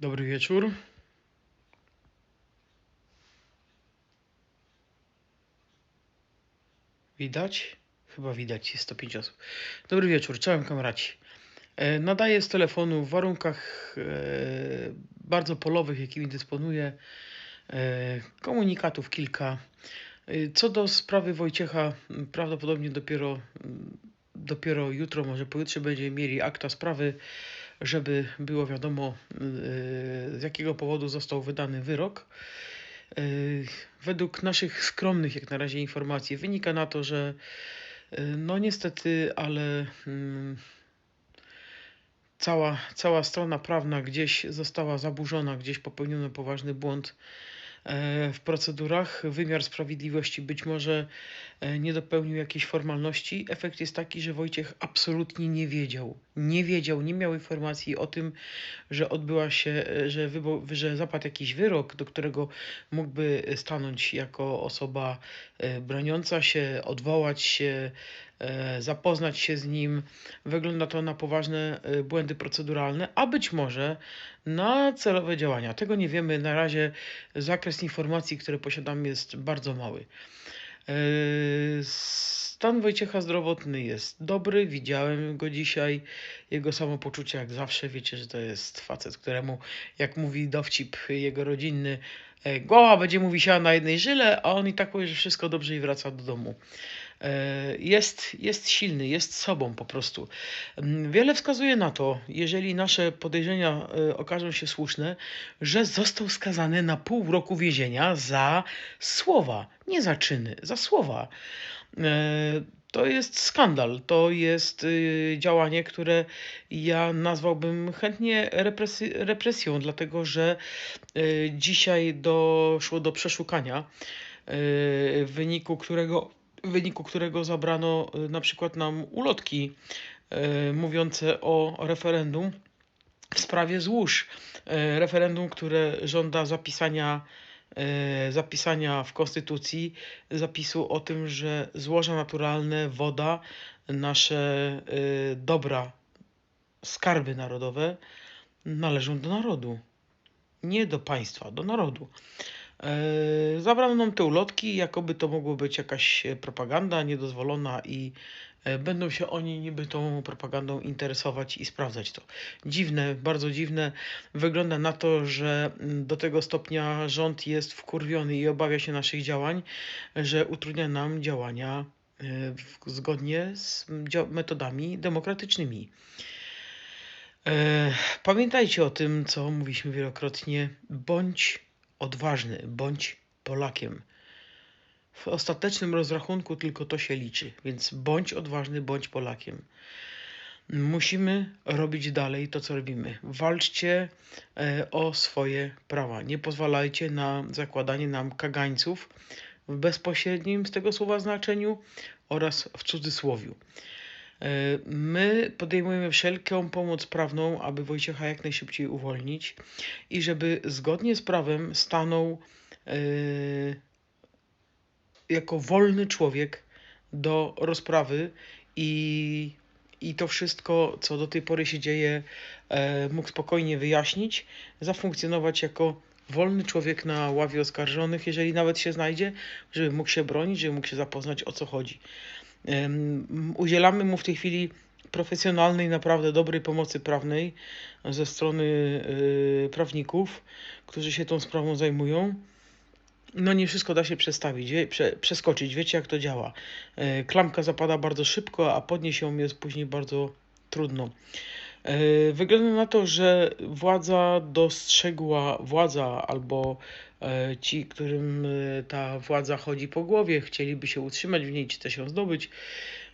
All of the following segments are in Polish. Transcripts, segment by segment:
Dobry wieczór. Widać? Chyba widać, jest 105 osób. Dobry wieczór, czołem kamraci. E, Nadaję z telefonu w warunkach e, bardzo polowych, jakimi dysponuję. E, Komunikatów kilka. Co do sprawy Wojciecha, prawdopodobnie dopiero, dopiero jutro, może pojutrze będziemy mieli akta sprawy, żeby było wiadomo, e, z jakiego powodu został wydany wyrok. E, Według naszych skromnych jak na razie informacji wynika na to, że e, no niestety, ale mm, cała, cała strona prawna gdzieś została zaburzona, gdzieś popełniono poważny błąd w procedurach. Wymiar sprawiedliwości być może e, nie dopełnił jakiejś formalności. Efekt jest taki, że Wojciech absolutnie nie wiedział. Nie wiedział, nie miał informacji o tym, że odbyła się, e, że, wybo- że zapadł jakiś wyrok, do którego mógłby stanąć jako osoba e, broniąca się, odwołać się, e, zapoznać się z nim. Wygląda to na poważne e, błędy proceduralne, a być może na celowe działania. Tego nie wiemy. Na razie zakres informacji, które posiadamy, jest bardzo mały. E, Stan Wojciecha zdrowotny jest dobry, widziałem go dzisiaj. Jego samopoczucie, jak zawsze, wiecie, że to jest facet, któremu, jak mówi dowcip jego rodzinny, e, głowa będzie mu wisiała na jednej żyle, a on i tak powie, że wszystko dobrze i wraca do domu. E, Jest, jest silny, jest sobą po prostu. Mm, Wiele wskazuje na to, jeżeli nasze podejrzenia e, okażą się słuszne, że został skazany na pół roku więzienia za słowa, nie za czyny, za słowa. E, To jest skandal, to jest y, działanie, które ja nazwałbym chętnie represji, represją, dlatego że dzisiaj doszło do przeszukania, w wyniku którego, w wyniku którego zabrano y, na przykład nam ulotki y, mówiące o referendum w sprawie złóż. E, Referendum, które żąda zapisania, zapisania w Konstytucji zapisu o tym, że złoża naturalne, woda, nasze dobra, skarby narodowe należą do narodu. Nie do państwa, do narodu. E, Zabrano nam te ulotki, jakoby to mogło być jakaś e, propaganda niedozwolona i e, będą się oni niby tą propagandą interesować i sprawdzać to. Dziwne, bardzo dziwne. Wygląda na to, że mm, do tego stopnia rząd jest wkurwiony i obawia się naszych działań, że utrudnia nam działania zgodnie z dzia- metodami demokratycznymi. Pamiętajcie o tym, co mówiliśmy wielokrotnie. Bądź odważny, bądź Polakiem. W ostatecznym rozrachunku tylko to się liczy, więc bądź odważny, bądź Polakiem. Musimy robić dalej to, co robimy. Walczcie e, o swoje prawa. Nie pozwalajcie na zakładanie nam kagańców w bezpośrednim z tego słowa znaczeniu oraz w cudzysłowiu. E, My podejmujemy wszelką pomoc prawną, aby Wojciecha jak najszybciej uwolnić i żeby zgodnie z prawem stanął e, jako wolny człowiek do rozprawy i, i to wszystko, co do tej pory się dzieje, e, mógł spokojnie wyjaśnić, zafunkcjonować jako wolny człowiek na ławie oskarżonych, jeżeli nawet się znajdzie, żeby mógł się bronić, żeby mógł się zapoznać o co chodzi. Udzielamy mu w tej chwili profesjonalnej, naprawdę dobrej pomocy prawnej ze strony y, prawników, którzy się tą sprawą zajmują. No nie wszystko da się przestawić, wie, prze, przeskoczyć. Wiecie jak to działa. E, Klamka zapada bardzo szybko, a podnieść ją jest później bardzo trudno. E, Wygląda na to, że władza dostrzegła, władza albo ci, którym e, ta władza chodzi po głowie, chcieliby się utrzymać w niej, czy też ją zdobyć,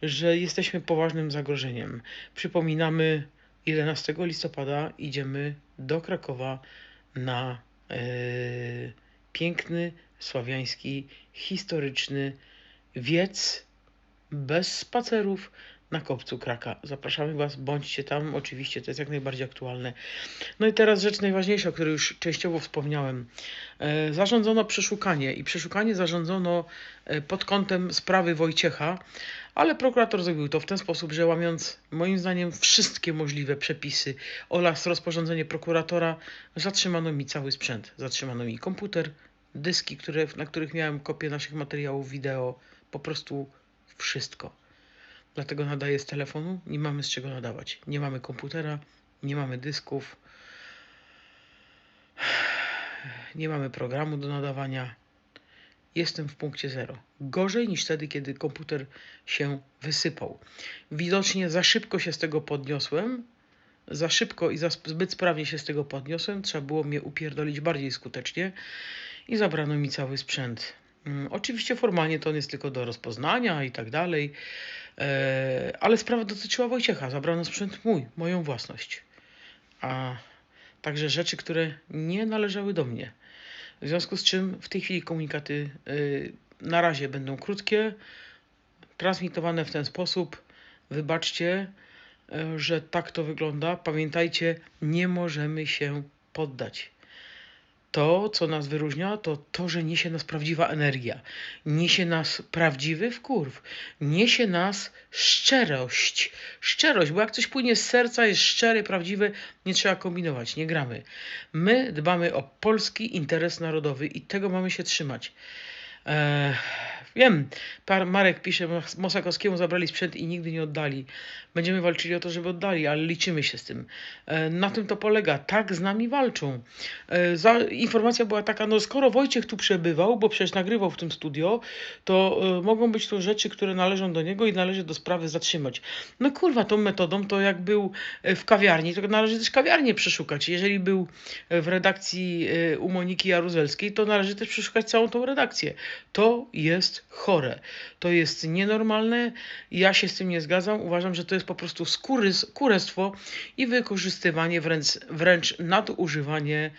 że jesteśmy poważnym zagrożeniem. Przypominamy, 11 listopada idziemy do Krakowa na e, piękny, sławiański, historyczny wiec bez spacerów, na kopcu Kraka. Zapraszamy Was, bądźcie tam, oczywiście to jest jak najbardziej aktualne. No i teraz rzecz najważniejsza, o której już częściowo wspomniałem. E, zarządzono przeszukanie i przeszukanie zarządzono e, pod kątem sprawy Wojciecha, ale prokurator zrobił to w ten sposób, że łamiąc moim zdaniem wszystkie możliwe przepisy oraz rozporządzenie prokuratora, zatrzymano mi cały sprzęt. Zatrzymano mi komputer, dyski, które, na których miałem kopię naszych materiałów wideo, po prostu wszystko. Dlatego nadaję z telefonu, nie mamy z czego nadawać. Nie mamy komputera, nie mamy dysków, nie mamy programu do nadawania. Jestem w punkcie zero. Gorzej niż wtedy, kiedy komputer się wysypał. Widocznie za szybko się z tego podniosłem. Za szybko i za zbyt sprawnie się z tego podniosłem. Trzeba było mnie upierdolić bardziej skutecznie i zabrano mi cały sprzęt. Mm, Oczywiście formalnie to on jest tylko do rozpoznania i tak dalej, ale sprawa dotyczyła Wojciecha. Zabrano sprzęt mój, moją własność. A także rzeczy, które nie należały do mnie. W związku z czym w tej chwili komunikaty y, na razie będą krótkie, transmitowane w ten sposób. Wybaczcie, y, że tak to wygląda. Pamiętajcie, nie możemy się poddać. To, co nas wyróżnia, to to, że niesie nas prawdziwa energia. Niesie nas prawdziwy wkurw. Niesie nas szczerość. Szczerość, bo jak coś płynie z serca, jest szczere, prawdziwe, nie trzeba kombinować, nie gramy. My dbamy o polski interes narodowy i tego mamy się trzymać. Eee, wiem, Marek pisze, Mos- Mosakowskiemu zabrali sprzęt i nigdy nie oddali. Będziemy walczyli o to, żeby oddali, ale liczymy się z tym. E, na tym to polega. Tak z nami walczą. E, informacja była taka, no skoro Wojciech tu przebywał, bo przecież nagrywał w tym studio, to e, mogą być to rzeczy, które należą do niego i należy do sprawy zatrzymać. No kurwa, tą metodą to jak był w kawiarni, to należy też kawiarnię przeszukać. Jeżeli był w redakcji u Moniki Jaruzelskiej, to należy też przeszukać całą tą redakcję. To jest chore. To jest nienormalne. Ja się z tym nie zgadzam. Uważam, że to jest po prostu skórys, kurestwo i wykorzystywanie, wręcz, wręcz nadużywanie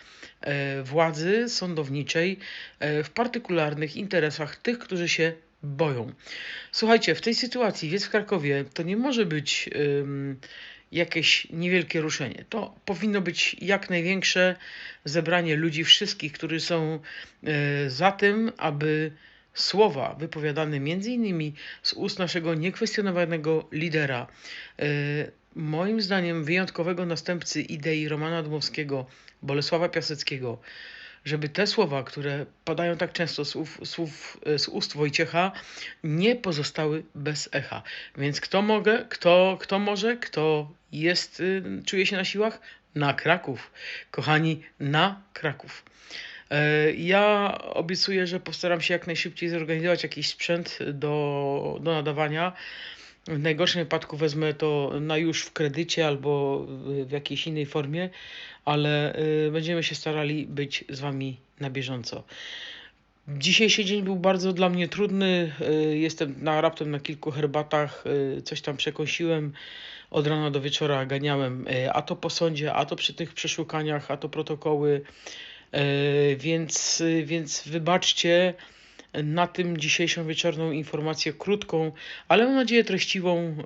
e, władzy sądowniczej e, w partykularnych interesach tych, którzy się boją. Słuchajcie, w tej sytuacji wiec w Krakowie to nie może być jakieś niewielkie ruszenie. To powinno być jak największe zebranie ludzi wszystkich, którzy są e, za tym, aby słowa wypowiadane innymi z ust naszego niekwestionowanego lidera, e, moim zdaniem wyjątkowego następcy idei Romana Dmowskiego, Bolesława Piaseckiego, żeby te słowa, które padają tak często z, ów, słów, e, z ust Wojciecha, nie pozostały bez echa. Więc kto mogę, kto, kto może, kto jest, y, czuje się na siłach? Na Kraków. Kochani, na Kraków. E, Ja obiecuję, że postaram się jak najszybciej zorganizować jakiś sprzęt do, do nadawania. W najgorszym wypadku wezmę to na już w kredycie albo w- jakiejś innej formie, ale y, będziemy się starali być z Wami na bieżąco. Dzisiejszy dzień był bardzo dla mnie trudny. y, Jestem na, raptem na kilku herbatach, y, coś tam przekąsiłem. Od rana do wieczora ganiałem, a to po sądzie, a to przy tych przeszukaniach, a to protokoły. Y, Więc, y, więc wybaczcie na tym dzisiejszą wieczorną informację krótką, ale mam nadzieję treściwą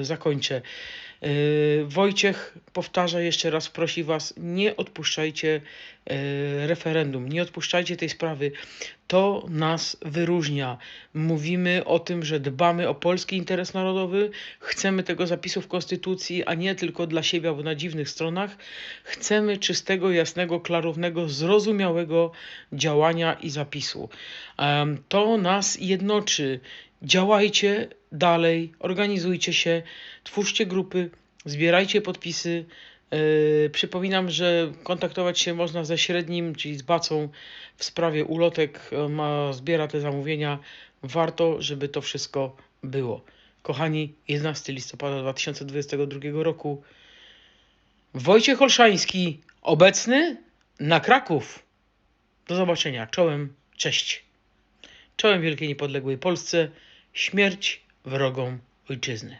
y, zakończę. Y, Wojciech powtarza jeszcze raz, prosi Was, nie odpuszczajcie y, referendum, nie odpuszczajcie tej sprawy. To nas wyróżnia. Mówimy o tym, że dbamy o polski interes narodowy, chcemy tego zapisu w Konstytucji, a nie tylko dla siebie albo na dziwnych stronach. Chcemy czystego, jasnego, klarownego, zrozumiałego działania i zapisu. Em, To nas jednoczy. Działajcie dalej, organizujcie się, twórzcie grupy, zbierajcie podpisy. Yy, przypominam, że kontaktować się można ze średnim, czyli z Bacą w sprawie ulotek. On ma, zbiera te zamówienia. Warto, żeby to wszystko było. Kochani, 11 listopada 2022 roku. Wojciech Olszański, obecny na Kraków. Do zobaczenia. Czołem, cześć. Czołem Wielkiej Niepodległej Polsce. Śmierć wrogom ojczyzny.